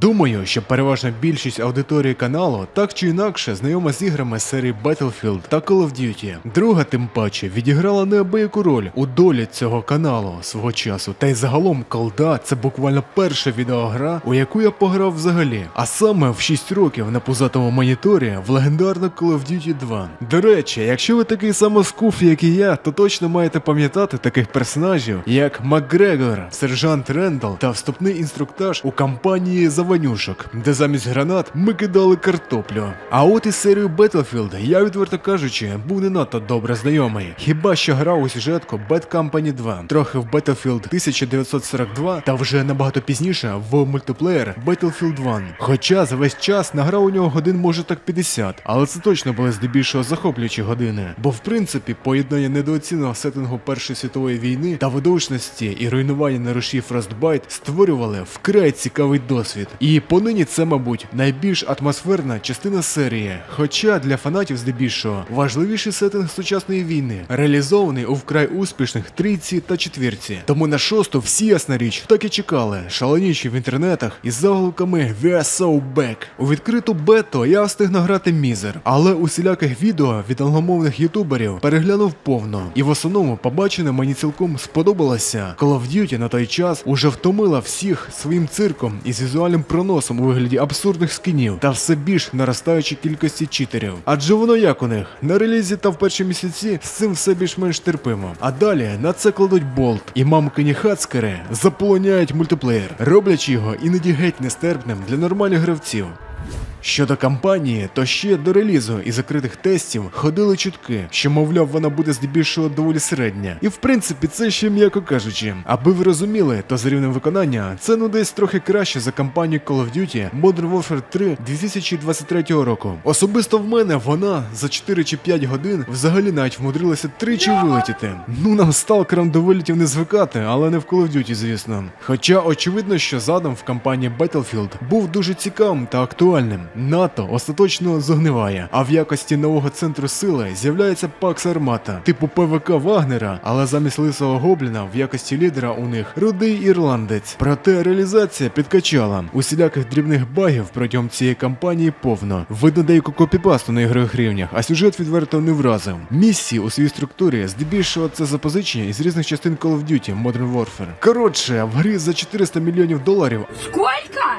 Думаю, що переважна більшість аудиторії каналу так чи інакше знайома з іграми серії Battlefield та Call of Duty. Друга, тим паче, відіграла неабияку роль у долі цього каналу свого часу. Та й загалом колда це буквально перша відеогра, у яку я пограв взагалі. А саме в 6 років на пузатому моніторі в легендарну Call of Duty 2. До речі, якщо ви такий самоскуф, як і я, то точно маєте пам'ятати таких персонажів, як Макгрегор, сержант Рендал та вступний інструктаж у кампанії Заванюшок, де замість гранат ми кидали картоплю. А от із серією Battlefield я, відверто кажучи, був не надто добре знайомий. Хіба що грав у сюжетку Bad Company 2, трохи в Battlefield 1942 та вже набагато пізніше в мультиплеєр Battlefield 1. Хоча за весь час награв у нього годин може так 50, але це точно були здебільшого захоплюючі години. Бо в принципі поєднання недооціненого сеттингу Першої світової війни та видовищності і руйнування на руші Frostbite створювали вкрай цікавий досвід. І понині це, мабуть, найбільш атмосферна частина серії. Хоча для фанатів здебільшого важливіший сеттинг сучасної війни, реалізований у вкрай успішних трійці та четвірці. Тому на шосту всі ясна річ так і чекали, шаленічі в інтернетах із заголовками We are so back. У відкриту бету я встиг награти мізер, але усіляких відео від англомовних ютуберів переглянув повно. І в основному побачене мені цілком сподобалося. Call of Duty на той час уже втомила всіх своїм цирком із візуальним проносом у вигляді абсурдних скінів та все більш наростаючій кількості читерів. Адже воно як у них на релізі та в перші місяці з цим все більш-менш терпимо. А далі на це кладуть болт, і мамкині хацкери заполоняють мультиплеєр, роблячи його іноді геть нестерпним для нормальних гравців. Щодо кампанії, то ще до релізу і закритих тестів ходили чутки, що, мовляв, вона буде здебільшого доволі середня. І в принципі, це ще м'яко кажучи. Аби ви розуміли, то за рівнем виконання це ну десь трохи краще за кампанію Call of Duty Modern Warfare 3 2023 року. Особисто в мене вона за 4 чи 5 годин взагалі навіть вмудрилася тричі вилетіти. Ну нам сталкерам до вилітів не звикати, але не в Call of Duty, звісно. Хоча очевидно, що задум в кампанії Battlefield був дуже цікавим та актуальним. НАТО остаточно зогниває, а в якості нового центру сили з'являється Пакс Армата, типу ПВК Вагнера, але замість лисого гобліна в якості лідера у них рудий ірландець. Проте реалізація підкачала. Усіляких дрібних багів протягом цієї кампанії повно. Видно деяку копіпасту на ігрових рівнях, а сюжет відверто не вразив. Місії у своїй структурі здебільшого це запозичення із різних частин Call of Duty Modern Warfare. Коротше, в грі за 400 мільйонів доларів Сколько?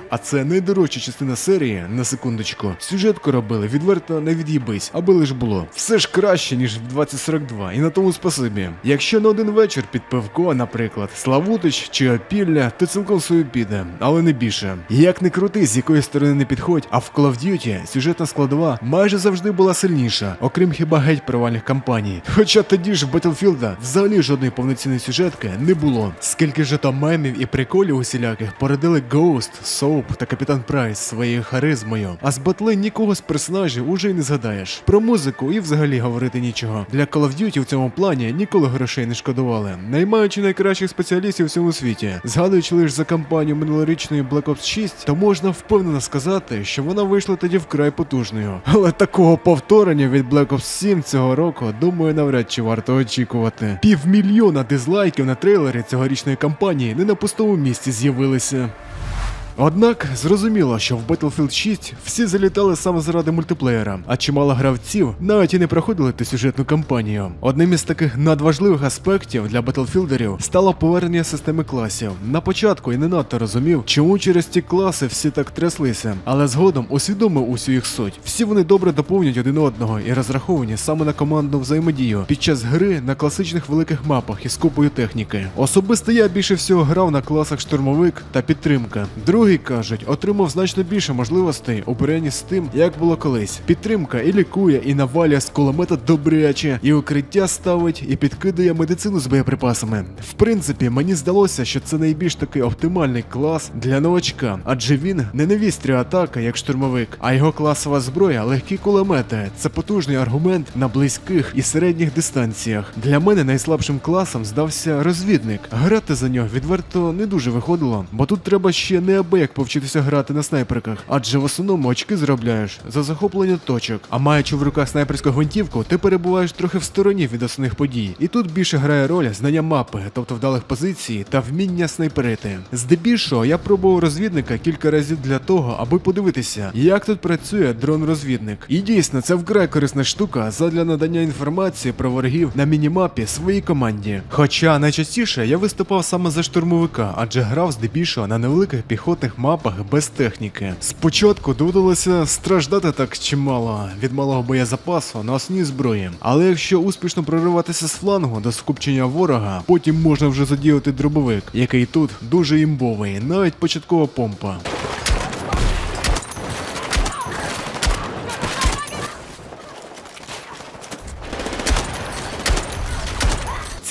а це найдорожча частина серії, на секундочку. Сюжетку робили відверто не від'їбись, аби лиш було. Все ж краще, ніж в 2042, і на тому спасибі. Якщо на один вечір під пивко, наприклад, Славутич чи Опілля, то цілком собі піде, але не більше. Як не крути, з якої сторони не підходь, а в Call of Duty сюжетна складова майже завжди була сильніша, окрім хіба геть провальних кампаній. Хоча тоді ж в Battlefield взагалі жодної повноцінної сюжетки не було. Скільки ж там мемів і приколів усіляких породили Ghost, Soap та Капітан Прайс своєю харизмою. А з батли нікого з персонажів уже й не згадаєш. Про музику і взагалі говорити нічого. Для Call of Duty в цьому плані ніколи грошей не шкодували, наймаючи найкращих спеціалістів у всьому світі. Згадуючи лише за кампанію минулорічної Black Ops 6, то можна впевнено сказати, що вона вийшла тоді вкрай потужною. Але такого повторення від Black Ops 7 цього року, думаю, навряд чи варто очікувати. Півмільйона дизлайків на трейлері цьогорічної кампанії не на пустому місці з'явилися. Однак зрозуміло, що в Battlefield 6 всі залітали саме заради мультиплеєра, а чимало гравців навіть і не проходили ту сюжетну кампанію. Одним із таких надважливих аспектів для батлфілдерів стало повернення системи класів. На початку я не надто розумів, чому через ті класи всі так тряслися, але згодом усвідомив усю їх суть. Всі вони добре доповнюють один одного і розраховані саме на командну взаємодію під час гри на класичних великих мапах із купою техніки. Особисто я більше всього грав на класах штурмовик та підтримка. Другий кажуть, отримав значно більше можливостей у порівнянні з тим, як було колись. Підтримка і лікує, і навалює з кулемета добряче, і укриття ставить, і підкидає медицину з боєприпасами. В принципі, мені здалося, що це найбільш такий оптимальний клас для новачка, адже він не невістря атака, як штурмовик, а його класова зброя легкі кулемети. Це потужний аргумент на близьких і середніх дистанціях. Для мене найслабшим класом здався розвідник. Грати за нього відверто не дуже виходило, бо тут треба ще неабияк неабияк повчитися грати на снайперках, адже в основному очки заробляєш за захоплення точок. А маючи в руках снайперську гвинтівку, ти перебуваєш трохи в стороні від основних подій. І тут більше грає роль знання мапи, тобто вдалих позицій та вміння снайперити. Здебільшого я пробував розвідника кілька разів для того, аби подивитися, як тут працює дрон-розвідник. І дійсно, це вкрай корисна штука задля надання інформації про ворогів на мінімапі своїй команді. Хоча найчастіше я виступав саме за штурмовика, адже грав здебільшого на невеликих піхотних мапах без техніки. Спочатку доводилося страждати так чимало від малого боєзапасу на основній зброї. Але якщо успішно прориватися з флангу до скупчення ворога, потім можна вже задіяти дробовик, який тут дуже імбовий, навіть початкова помпа.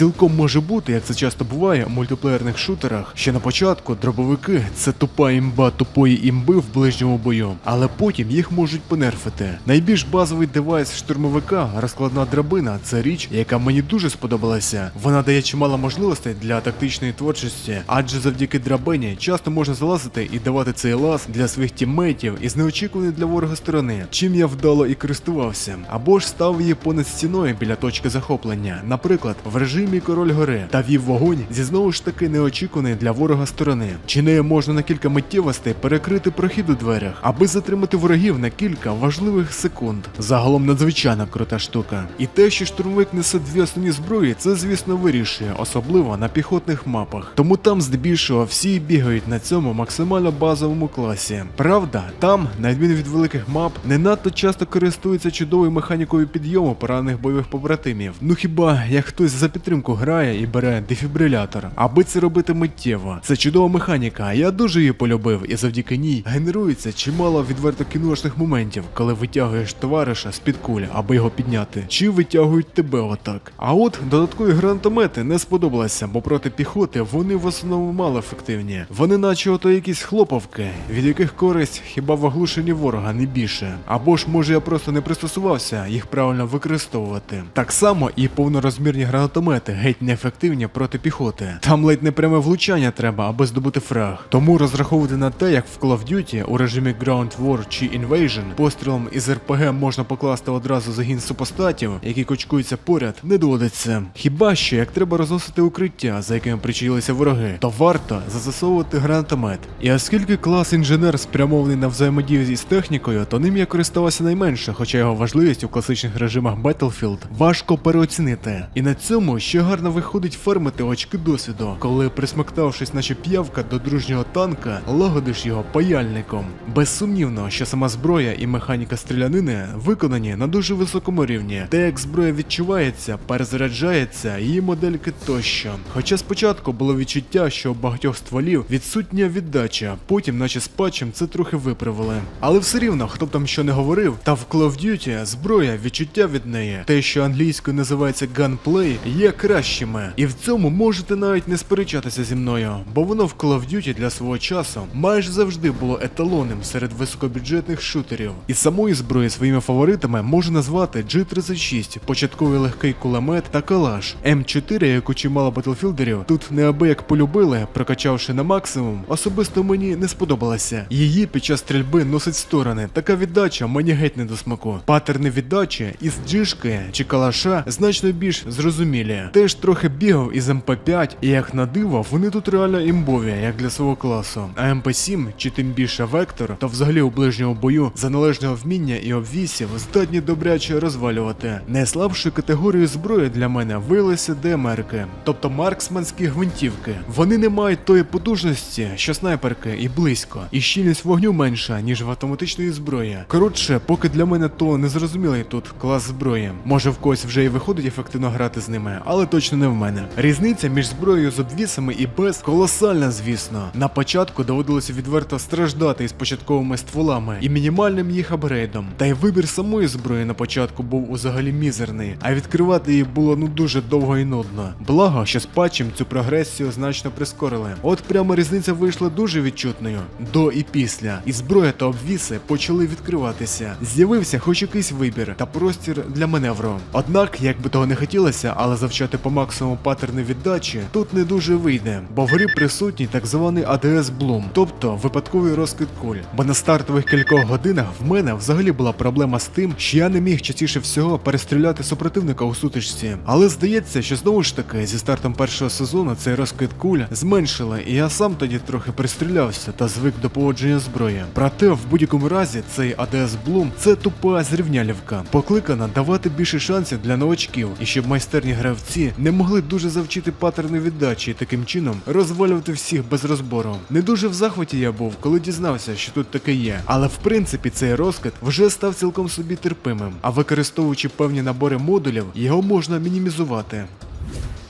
Цілком може бути, як це часто буває у мультиплеєрних шутерах, що на початку дробовики це тупа імба тупої імби в ближньому бою, але потім їх можуть понерфити. Найбільш базовий девайс штурмовика, розкладна драбина, це річ, яка мені дуже сподобалася. Вона дає чимало можливостей для тактичної творчості, адже завдяки драбині часто можна залазити і давати цей лаз для своїх тіммейтів із неочікуваної для ворога сторони, чим я вдало і користувався, або ж став її понад стіною біля точки захоплення, наприклад, в режимі король гори та вів вогонь зі знову ж таки неочікуваної для ворога сторони. Чи нею можна на кілька миттєвостей перекрити прохід у дверях, аби затримати ворогів на кілька важливих секунд. Загалом надзвичайно крута штука. І те, що штурмовик несе дві основні зброї, це звісно вирішує, особливо на піхотних мапах. Тому там здебільшого всі бігають на цьому максимально базовому класі. Правда, там, на відміну від великих мап, не надто часто користуються чудовою механікою підйому поранених бойових побратимів. Ну хіба як хтось за підтримку грає і бере дефібрилятор, аби це робити миттєво. Це чудова механіка, я дуже її полюбив, і завдяки ній генерується чимало відверто кіношних моментів, коли витягуєш товариша з-під куль, аби його підняти, чи витягують тебе отак. А от додаткові гранатомети не сподобалися, бо проти піхоти вони в основному мало ефективні. Вони наче ото якісь хлоповки, від яких користь хіба в оглушенні ворога не більше. Або ж може я просто не пристосувався їх правильно використовувати. Так само і повнорозмірні гранатомети геть неефективні проти піхоти. Там ледь не пряме влучання треба, аби здобути фраг. Тому розраховувати на те, як в Call of Duty у режимі Ground War чи Invasion пострілом із РПГ можна покласти одразу загін супостатів, які кочкуються поряд, не доводиться. Хіба що як треба розносити укриття, за якими причаїлися вороги, то варто застосовувати гранатомет. І оскільки клас інженер спрямований на взаємодію із технікою, то ним я користувався найменше, хоча його важливість у класичних режимах Battlefield важко переоцінити. І на цьому ще гарно виходить фермити очки досвіду, коли присмоктавшись, наче п'явка до дружнього танка, лагодиш його паяльником. Безсумнівно, що сама зброя і механіка стрілянини виконані на дуже високому рівні, те як зброя відчувається, перезаряджається, її модельки тощо. Хоча спочатку було відчуття, що у багатьох стволів відсутня віддача, потім, наче з патчем, це трохи виправили. Але все рівно, хто б там що не говорив, та в Call of Duty зброя, відчуття від неї, те, що англійською називається gunplay, є кращими. І в цьому можете навіть не сперечатися зі мною, бо воно в Call of Duty для свого часу майже завжди було еталонним серед високобюджетних шутерів. І самої зброї своїми фаворитами можна назвати G36, початковий легкий кулемет та калаш. М4, яку чимало батлфілдерів тут неабияк полюбили, прокачавши на максимум, особисто мені не сподобалася. Її під час стрільби носить сторони. Така віддача мені геть не до смаку. Патерни віддачі із джишки чи калаша значно більш зрозумілі. Теж трохи бігав із МП5, і як на диво, вони тут реально імбові, як для свого класу. А МП7, чи тим більше Вектор, то взагалі у ближньому бою за належного вміння і обвісів здатні добряче розвалювати. Найслабшою категорією зброї для мене виявилися ДМРки, тобто марксманські гвинтівки. Вони не мають тої потужності, що снайперки, і близько, і щільність вогню менша, ніж в автоматичної зброї. Коротше, поки для мене то незрозумілий тут клас зброї. Може в когось вже і виходить ефективно грати з ними, але точно не в мене. Різниця між зброєю з обвісами і без колосальна, звісно. На початку доводилося відверто страждати із початковими стволами і мінімальним їх апгрейдом. Та й вибір самої зброї на початку був взагалі мізерний, а відкривати її було ну дуже довго і нудно. Благо, що з патчем цю прогресію значно прискорили. От прямо різниця вийшла дуже відчутною до і після. І зброя та обвіси почали відкриватися. З'явився хоч якийсь вибір та простір для маневру. Однак, як би того не хотілося, але завчати прокачати по максимуму паттерни віддачі, тут не дуже вийде, бо в грі присутній так званий ADS Bloom, тобто випадковий розкид куль. Бо на стартових кількох годинах в мене взагалі була проблема з тим, що я не міг частіше всього перестріляти супротивника у сутичці. Але здається, що знову ж таки зі стартом першого сезону цей розкид куль зменшили, і я сам тоді трохи пристрілявся та звик до поводження зброї. Проте в будь-якому разі цей ADS Bloom це тупа зрівнялівка, покликана давати більше шансів для новачків, і щоб майстерні гравці не могли дуже завчити паттерни віддачі і таким чином розвалювати всіх без розбору. Не дуже в захваті я був, коли дізнався, що тут таке є. Але в принципі цей розкид вже став цілком собі терпимим, а використовуючи певні набори модулів, його можна мінімізувати.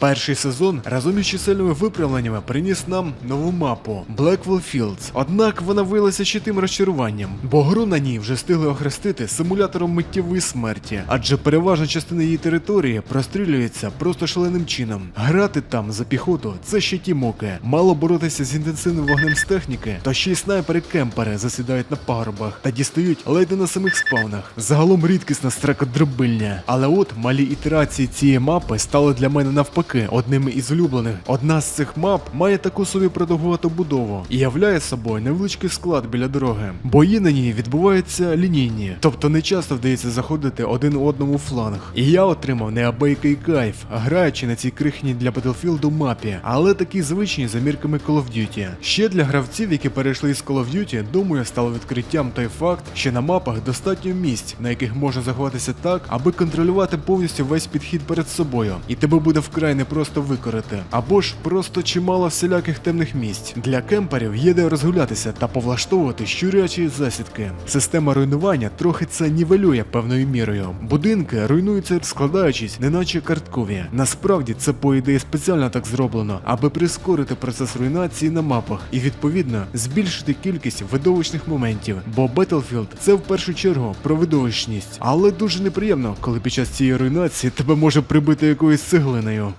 Перший сезон разом із чисельними виправленнями приніс нам нову мапу Blackwell Fields. Однак вона виявилася ще тим розчаруванням, бо гру на ній вже встигли охрестити симулятором миттєвої смерті, адже переважна частина її території прострілюється просто шаленим чином. Грати там за піхоту це ще ті муки. Мало боротися з інтенсивним вогнем з техніки, то ще й снайпери-кемпери засідають на пагорбах та дістають ледь на самих спавнах. Загалом рідкісна стракодробильня. Але от малі ітерації цієї мапи стали для мене навпаки одними із улюблених. Одна з цих мап має таку собі продовгувату будову і являє собою невеличкий склад біля дороги. Бої на ній відбуваються лінійні, тобто не часто вдається заходити один одному фланг. І я отримав неабиякий кайф, граючи на цій крихній для Battlefield мапі, але такі звичні за мірками Call of Duty. Ще для гравців, які перейшли з Call of Duty, думаю, стало відкриттям той факт, що на мапах достатньо місць, на яких можна заховатися так, аби контролювати повністю весь підхід перед собою, і тебе буде вкрай не просто викорити, або ж просто чимало всіляких темних місць. Для кемперів є де розгулятися та повлаштовувати щурячі засідки. Система руйнування трохи це нівелює певною мірою. Будинки руйнуються складаючись, неначе карткові. Насправді це по ідеї спеціально так зроблено, аби прискорити процес руйнації на мапах і відповідно збільшити кількість видовищних моментів. Бо Battlefield це в першу чергу про видовищність, але дуже неприємно, коли під час цієї руйнації тебе може прибити якоюсь цеглиною.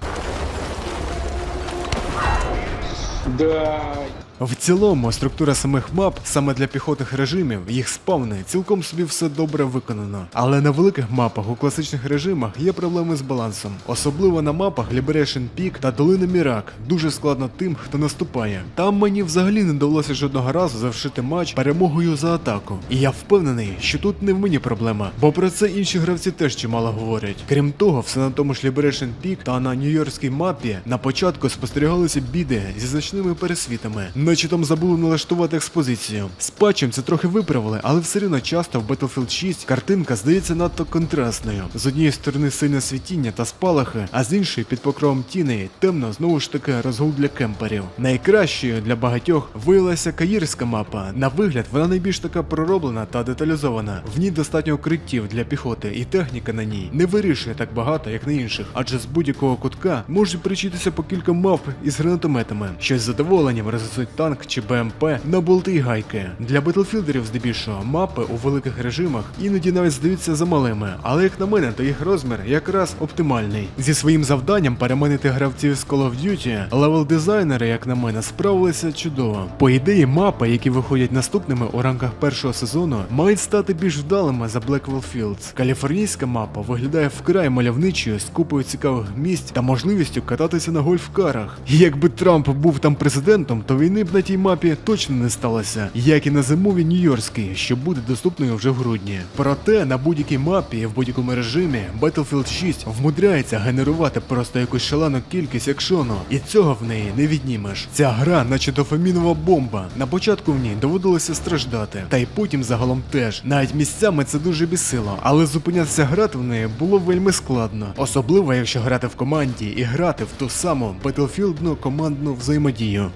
Да, В цілому, структура самих мап саме для піхотних режимів, їх спавни, цілком собі все добре виконано. Але на великих мапах у класичних режимах є проблеми з балансом. Особливо на мапах Liberation Peak та Долина Мірак дуже складно тим, хто наступає. Там мені взагалі не довелося жодного разу завершити матч перемогою за атаку. І я впевнений, що тут не в мені проблема, бо про це інші гравці теж чимало говорять. Крім того, все на тому ж Liberation Peak та на Нью-Йоркській мапі на початку спостерігалися біди зі значними пересвітами наче там забули налаштувати експозицію. З патчем це трохи виправили, але все рівно часто в Battlefield 6 картинка здається надто контрастною. З однієї сторони сильне світіння та спалахи, а з іншої під покровом тіней темно знову ж таки розгул для кемперів. Найкращою для багатьох виявилася каїрська мапа. На вигляд вона найбільш така пророблена та деталізована. В ній достатньо укриттів для піхоти, і техніка на ній не вирішує так багато, як на інших, адже з будь-якого кутка можуть причитися по кілька мавп із гранатометами, що з задоволенням рознесуть танк чи БМП на болти й гайки. Для батлфілдерів здебільшого мапи у великих режимах іноді навіть здаються замалими, але як на мене, то їх розмір якраз оптимальний. Зі своїм завданням переманити гравців з Call of Duty, левел дизайнери, як на мене, справилися чудово. По ідеї, мапи, які виходять наступними у рамках першого сезону, мають стати більш вдалими за Blackwell Fields. Каліфорнійська мапа виглядає вкрай мальовничою з купою цікавих місць та можливістю кататися на гольфкарах. І якби Трамп був там президентом, то війни б на тій мапі точно не сталося, як і на зимовій Нью-Йоркській, що буде доступною вже в грудні. Проте на будь-якій мапі в будь-якому режимі Battlefield 6 вмудряється генерувати просто якусь шалену кількість екшону, і цього в неї не віднімеш. Ця гра, наче дофамінова бомба. На початку в ній доводилося страждати, та й потім загалом теж. Навіть місцями це дуже бісило, але зупинятися грати в неї було вельми складно, особливо якщо грати в команді і грати в ту саму Battlefieldну командну взаємодію.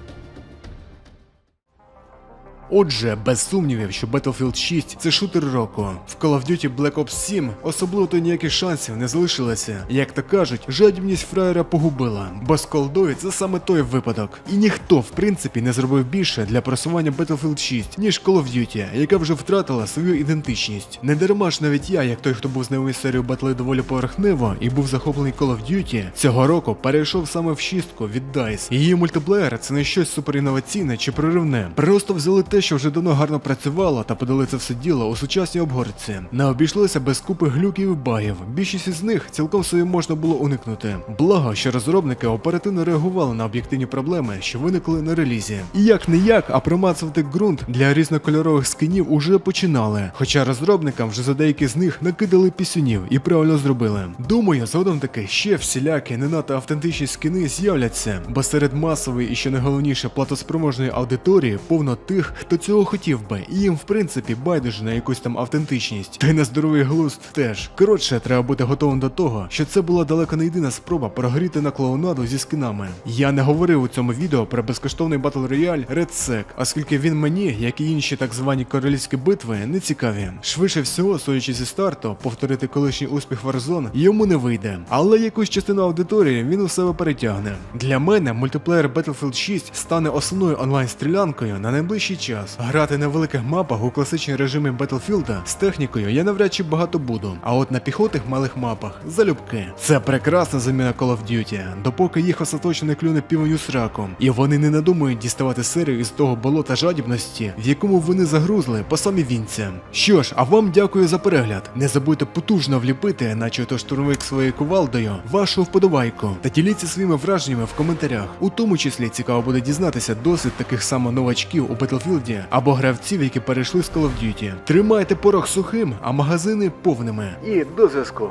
Отже, без сумнівів, що Battlefield 6 це шутер року. В Call of Duty Black Ops 7 особливо то ніяких шансів не залишилося. Як то кажуть, жадібність фраєра погубила, бо з колдою це саме той випадок. І ніхто, в принципі, не зробив більше для просування Battlefield 6, ніж Call of Duty, яка вже втратила свою ідентичність. Не дарма ж навіть я, як той, хто був знайомий з серією батли доволі поверхнево і був захоплений Call of Duty, цього року перейшов саме в шістку від DICE. Її мультиплеєр це не щось суперінноваційне чи проривне. Просто взяли те, що вже давно гарно працювало та подали це все діло у сучасній обгорці. Не обійшлося без купи глюків і багів. Більшість із них цілком собі можна було уникнути. Благо, що розробники оперативно реагували на об'єктивні проблеми, що виникли на релізі. І як не як, а промацувати ґрунт для різнокольорових скинів уже починали. Хоча розробникам вже за деякі з них накидали пісюнів і правильно зробили. Думаю, згодом таки ще всілякі не надто автентичні скини з'являться, бо серед масової і що найголовніше платоспроможної аудиторії повно тих, хто цього хотів би, і їм в принципі байдуже на якусь там автентичність. Та й на здоровий глузд теж. Коротше, треба бути готовим до того, що це була далеко не єдина спроба прогріти на клоунаду зі скинами. Я не говорив у цьому відео про безкоштовний батл рояль Red Sec, оскільки він мені, як і інші так звані королівські битви, не цікаві. Швидше всього, судячи зі старту, повторити колишній успіх Warzone йому не вийде. Але якусь частину аудиторії він у себе перетягне. Для мене мультиплеєр Battlefield 6 стане основною онлайн-стрілянкою на найближчий час. Грати на великих мапах у класичній режимі Battlefield з технікою я навряд чи багато буду. А от на піхотних малих мапах залюбки. Це прекрасна заміна Call of Duty, допоки їх остаточно не клюне півню сраку. І вони не надумають діставати серію із того болота жадібності, в якому вони загрузли по самі вінця. Що ж, а вам дякую за перегляд. Не забудьте потужно вліпити, наче то штурмовик своєю кувалдою, вашу вподобайку та діліться своїми враженнями в коментарях. У тому числі цікаво буде дізнатися досвід таких само новачків у Battlefield або гравців, які перейшли з Call of Duty. Тримайте порох сухим, а магазини повними. І до зв'язку.